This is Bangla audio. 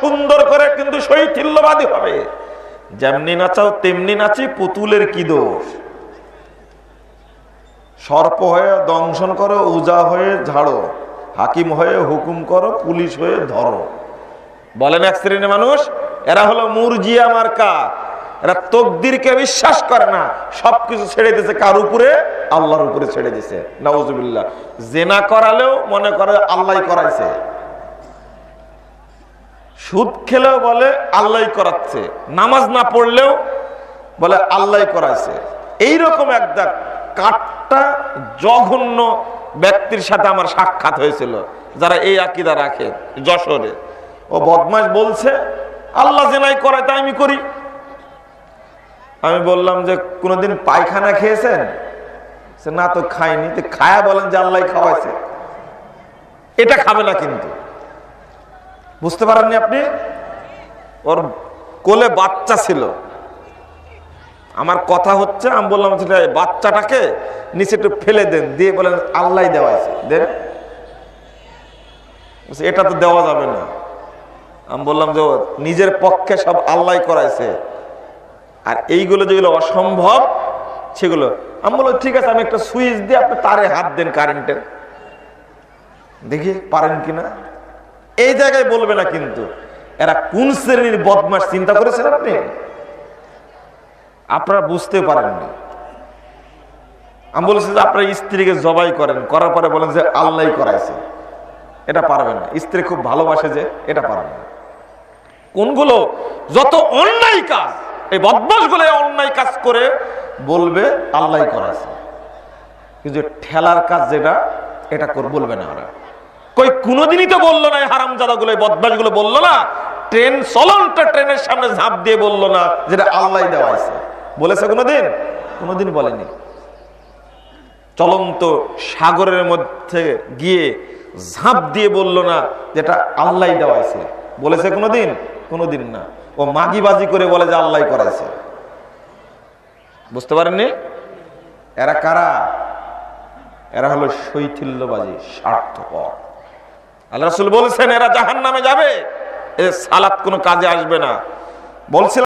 সুন্দর করে কিন্তু শৈথিল্যবাদী হবে। যেমনি নাচাও, তেমনি নাচি, পুতুলের কি দোষ? সর্প হয়ে দংশন করো, উজা হয়ে ঝাড়ো, হাকিম হয়ে হুকুম করো, পুলিশ হয়ে ধরো। বলেন এক শ্রেণির মানুষ? এরা হলো মুরজিয়া মার্কা। এরা তকদিরকে বিশ্বাস করে না। সবকিছু ছেড়ে দিয়েছে কার উপরে? আল্লাহর উপরে ছেড়ে দিয়েছে। নওয়াজুবিল্লাহ জেনা করালেও মনে করে আল্লাহ করাইছে। সুদ খেলেও বলে, আল্লাহ করাচ্ছে। নামাজ না পড়লেও বলে, আল্লাহ করাইছে। এইরকম একটা কাঠটা জঘন্য ব্যক্তির সাথে আমার সাক্ষাৎ হয়েছিল, যারা এই আকিদা রাখে যশোরে। ও বদমাস বলছে, আল্লাহ জেনাই করায় তাই আমি করি। আমি বললাম যে, কোনোদিন পায়খানা খেয়েছেন? সে, না তো খাইনি। তো খায়া বলেন যে, আল্লাহ খাওয়াইছে। এটা খাবে না কিন্তু। বুঝতে পারেননি আপনি? ওর কোলে বাচ্চা ছিল। আমার কথা হচ্ছে, আমি বললাম বাচ্চাটাকে নিচে একটু ফেলে দেন, দিয়ে বলেন আল্লাহ দেওয়া আছে দেন এটা তো দেওয়া যাবে না। আমি বললাম যে নিজের পক্ষে সব আল্লাহ করাইছে। আর এইগুলো যেগুলো অসম্ভব, সেগুলো। আমি বললাম, ঠিক আছে, আমি একটা সুইচ দিয়ে আপনি তারে হাত দেন কারেন্টের দেখি, পারেন কিনা? এই জায়গায় বলবে না কিন্তু। এরা কোন শ্রেণির বদমাস চিন্তা করেছেন আপনি? আপনারা বুঝতে পারেননি। আমি বলেছি যে আপনার স্ত্রীকে জবাই করেন, করার পরে বলেন যে আল্লাহ করাইছে। এটা পারবেন না। স্ত্রী খুব ভালোবাসে যে, এটা পারবেন না। কোনগুলো? যত অন্যায় কাজ, এই বদমাসগুলো অন্যায় কাজ করে বলবে আল্লাহ করাছে কিন্তু ঠেলার কাজ যেটা, এটা বলবে না ওরা। কই, কোনোদিনই তো বলল না হারাম জাদা গুলো বদমাসগুলো বলল না। ট্রেন চলনটা ট্রেনের সামনে ঝাঁপ দিয়ে বলল না, যেটা আল্লাহ দেওয়া আছে। বলেছে কোনোদিন? কোনোদিন বলেনি। চলন্ত সাগরের মধ্যে গিয়ে ঝাঁপ দিয়ে বলল না, যেটা আল্লাহ দেওয়া আছে। বলেছে কোনোদিন? কোনোদিন না। ও মাগিবাজি করে বলে যে আল্লাহ করাইছে বুঝতে পারেননি? এরা কারা? এরা হলো শৈথিল্যবাজি, স্বার্থপর। আল্লাহ রসুল বলছেন এরা জাহান নামে যাবে। এ সালাত কোনো কাজে আসবে না। বলছিলাম